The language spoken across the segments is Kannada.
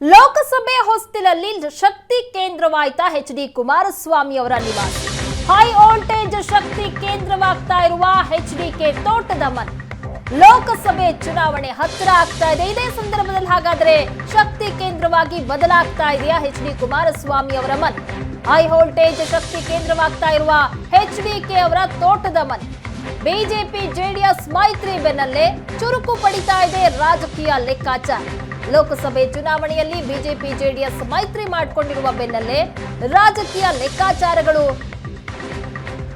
ಲೋಕಸಭೆ ಹೊಸ್ತಿಲಲ್ಲಿ ಶಕ್ತಿ ಕೇಂದ್ರವಾಯ್ತಾ ಎಚ್ ಡಿ ಕುಮಾರಸ್ವಾಮಿ ಅವರ ನಿವಾಸ. ಹೈ ವೋಲ್ಟೇಜ್ ಶಕ್ತಿ ಕೇಂದ್ರವಾಗ್ತಾ ಇರುವ ಎಚ್ ಡಿ ಕೆ ತೋಟದ ಮನೆ. ಲೋಕಸಭೆ ಚುನಾವಣೆ ಹತ್ತಿರ ಆಗ್ತಾ ಇದೆ. ಇದೇ ಸಂದರ್ಭದಲ್ಲಿ ಹಾಗಾದ್ರೆ ಶಕ್ತಿ ಕೇಂದ್ರವಾಗಿ ಬದಲಾಗ್ತಾ ಇದೆಯಾ ಎಚ್ ಡಿ ಕುಮಾರಸ್ವಾಮಿ ಅವರ ಮನೆ? ಹೈ ವೋಲ್ಟೇಜ್ ಶಕ್ತಿ ಕೇಂದ್ರವಾಗ್ತಾ ಇರುವ ಎಚ್ ಡಿ ಕೆ ಅವರ ತೋಟದ ಮನೆ. ಬಿಜೆಪಿ ಜೆಡಿಎಸ್ ಮೈತ್ರಿ ಬೆನ್ನಲ್ಲೇ ಚುರುಕು ಪಡಿತಾ ಇದೆ ರಾಜಕೀಯ ಲೆಕ್ಕಾಚಾರ. ಲೋಕಸಭೆ ಚುನಾವಣೆಯಲ್ಲಿ ಬಿಜೆಪಿ, ಜೆಡಿಎಸ್ ಮೈತ್ರಿ ಮಾಡಿಕೊಂಡಿರುವ ಬೆನ್ನಲ್ಲೇ ರಾಜಕೀಯ ಲೆಕ್ಕಾಚಾರಗಳು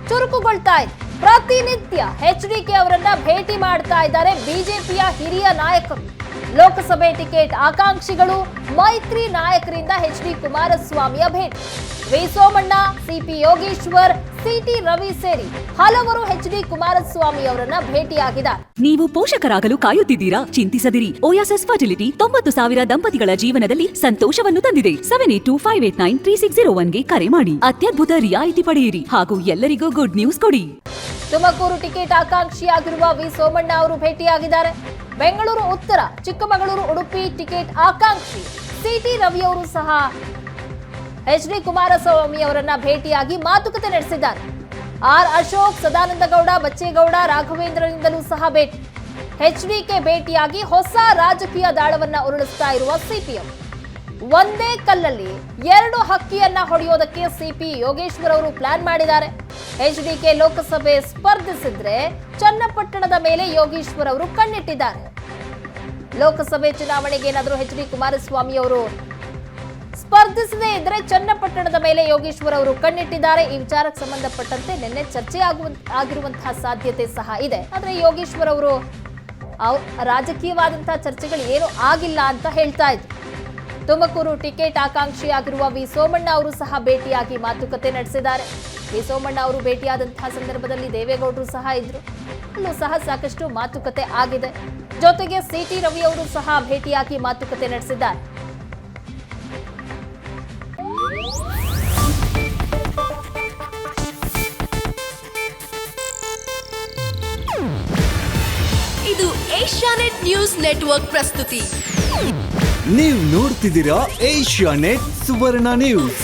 ಚುರುಕುಗೊಳ್ತಾ ಇದೆ. ಪ್ರತಿನಿತ್ಯ ಎಚ್ ಡಿ ಕೆ ಅವರನ್ನ ಭೇಟಿ ಮಾಡ್ತಾ ಇದ್ದಾರೆ ಬಿಜೆಪಿಯ ಹಿರಿಯ ನಾಯಕರು. ಲೋಕಸಭೆ ಟಿಕೆಟ್ ಆಕಾಂಕ್ಷಿಗಳು ಮೈತ್ರಿ ನಾಯಕರಿಂದ ಎಚ್ ಡಿ ಕುಮಾರಸ್ವಾಮಿಯ ಭೇಟಿ V Somanna CP Yogeshwar CT Ravi ಸೇರಿ ಹಲವರು ಎಚ್ ಡಿ ಕುಮಾರಸ್ವಾಮಿ ಅವರನ್ನ ಭೇಟಿಯಾಗಿದ್ದಾರೆ. ನೀವು ಪೋಷಕರಾಗಲು ಕಾಯುತ್ತಿದ್ದೀರಾ? ಚಿಂತಿಸದಿರಿ. ಓಯಾಸಸ್ ಫರ್ಟಿಲಿಟಿ ತೊಂಬತ್ತು ಸಾವಿರ ದಂಪತಿಗಳ ಜೀವನದಲ್ಲಿ ಸಂತೋಷವನ್ನು ತಂದಿದೆ. Seven eight two five eight nine three six zero ಒನ್ಗೆ ಕರೆ ಮಾಡಿ. ಅತ್ಯದ್ಭುತ ರಿಯಾಯಿತಿ ಪಡೆಯಿರಿ ಹಾಗೂ ಎಲ್ಲರಿಗೂ ಗುಡ್ ನ್ಯೂಸ್ ಕೊಡಿ. ತುಮಕೂರು ಟಿಕೆಟ್ ಆಕಾಂಕ್ಷಿಯಾಗಿರುವ ವಿ ಸೋಮಣ್ಣ ಅವರು ಭೇಟಿಯಾಗಿದ್ದಾರೆ. ಬೆಂಗಳೂರು ಉತ್ತರ, ಚಿಕ್ಕಮಗಳೂರು ಉಡುಪಿ ಟಿಕೆಟ್ ಆಕಾಂಕ್ಷಿ. ಸಿಟಿ ರವಿಯವರು ಸಹ ಎಚ್ ಡಿ ಕುಮಾರಸ್ವಾಮಿ ಅವರನ್ನ ಭೇಟಿಯಾಗಿ ಮಾತುಕತೆ ನಡೆಸಿದ್ದಾರೆ. ಆರ್ ಅಶೋಕ್ ಸದಾನಂದ ಗೌಡ ಬಚ್ಚೇಗೌಡ ರಾಘವೇಂದ್ರನಿಂದಲೂ ಸಹ ಭೇಟಿ. ಎಚ್ ಡಿಕೆ ಭೇಟಿಯಾಗಿ ಹೊಸ ರಾಜಕೀಯ ದಾಳವನ್ನ ಉರುಳಿಸ್ತಾ ಇರುವ ಸಿಪಿಎಂ. ಒಂದೇ ಕಲ್ಲಲ್ಲಿ ಎರಡು ಹಕ್ಕಿಯನ್ನ ಹೊಡೆಯೋದಕ್ಕೆ ಸಿಪಿ ಯೋಗೇಶ್ವರ್ ಅವರು ಪ್ಲಾನ್ ಮಾಡಿದ್ದಾರೆ. ಎಚ್ ಡಿಕೆ ಲೋಕಸಭೆ ಸ್ಪರ್ಧಿಸಿದ್ರೆ ಚನ್ನಪಟ್ಟಣದ ಮೇಲೆ ಯೋಗೇಶ್ವರ್ ಅವರು ಕಣ್ಣಿಟ್ಟಿದ್ದಾರೆ. ಲೋಕಸಭೆ ಚುನಾವಣೆಗೆ ಏನಾದರೂ ಎಚ್ ಡಿ ಕುಮಾರಸ್ವಾಮಿ ಅವರು ಸ್ಪರ್ಧಿಸದೇ ಇದ್ರೆ ಚನ್ನಪಟ್ಟಣದ ಮೇಲೆ ಯೋಗೇಶ್ವರ್ ಅವರು ಕಣ್ಣಿಟ್ಟಿದ್ದಾರೆ. ಈ ವಿಚಾರಕ್ಕೆ ಸಂಬಂಧಪಟ್ಟಂತೆ ನಿನ್ನೆ ಚರ್ಚೆ ಆಗುವಂತ ಆಗಿರುವಂತಹ ಸಾಧ್ಯತೆ ಸಹ ಇದೆ. ಆದ್ರೆ ಯೋಗೇಶ್ವರ್ ಅವರು ಅವ್- ರಾಜಕೀಯವಾದಂತಹ ಚರ್ಚೆಗಳು ಏನು ಆಗಿಲ್ಲ ಅಂತ ಹೇಳ್ತಾ ಇದ್ರು. ತುಮಕೂರು ಟಿಕೆಟ್ ಆಕಾಂಕ್ಷಿಯಾಗಿರುವ ವಿ ಸೋಮಣ್ಣ ಅವರು ಸಹ ಭೇಟಿಯಾಗಿ ಮಾತುಕತೆ ನಡೆಸಿದ್ದಾರೆ. ವಿ ಸೋಮಣ್ಣ ಅವರು ಭೇಟಿಯಾದಂತಹ ಸಂದರ್ಭದಲ್ಲಿ ದೇವೇಗೌಡರು ಸಹ ಇದ್ರು. ಅಲ್ಲೂ ಸಹ ಸಾಕಷ್ಟು ಮಾತುಕತೆ ಆಗಿದೆ. ಜೊತೆಗೆ ಸಿಟಿ ರವಿ ಅವರು ಸಹ ಭೇಟಿಯಾಗಿ ಮಾತುಕತೆ ನಡೆಸಿದ್ದಾರೆ. ಇದು ಏಷ್ಯಾನೆಟ್ ನ್ಯೂಸ್ ನೆಟ್ವರ್ಕ್ ಪ್ರಸ್ತುತಿ. ನೀವು ನೋಡ್ತಿದ್ದೀರಾ ಏಷ್ಯಾ ನೆಟ್ ಸುವರ್ಣ ನ್ಯೂಸ್.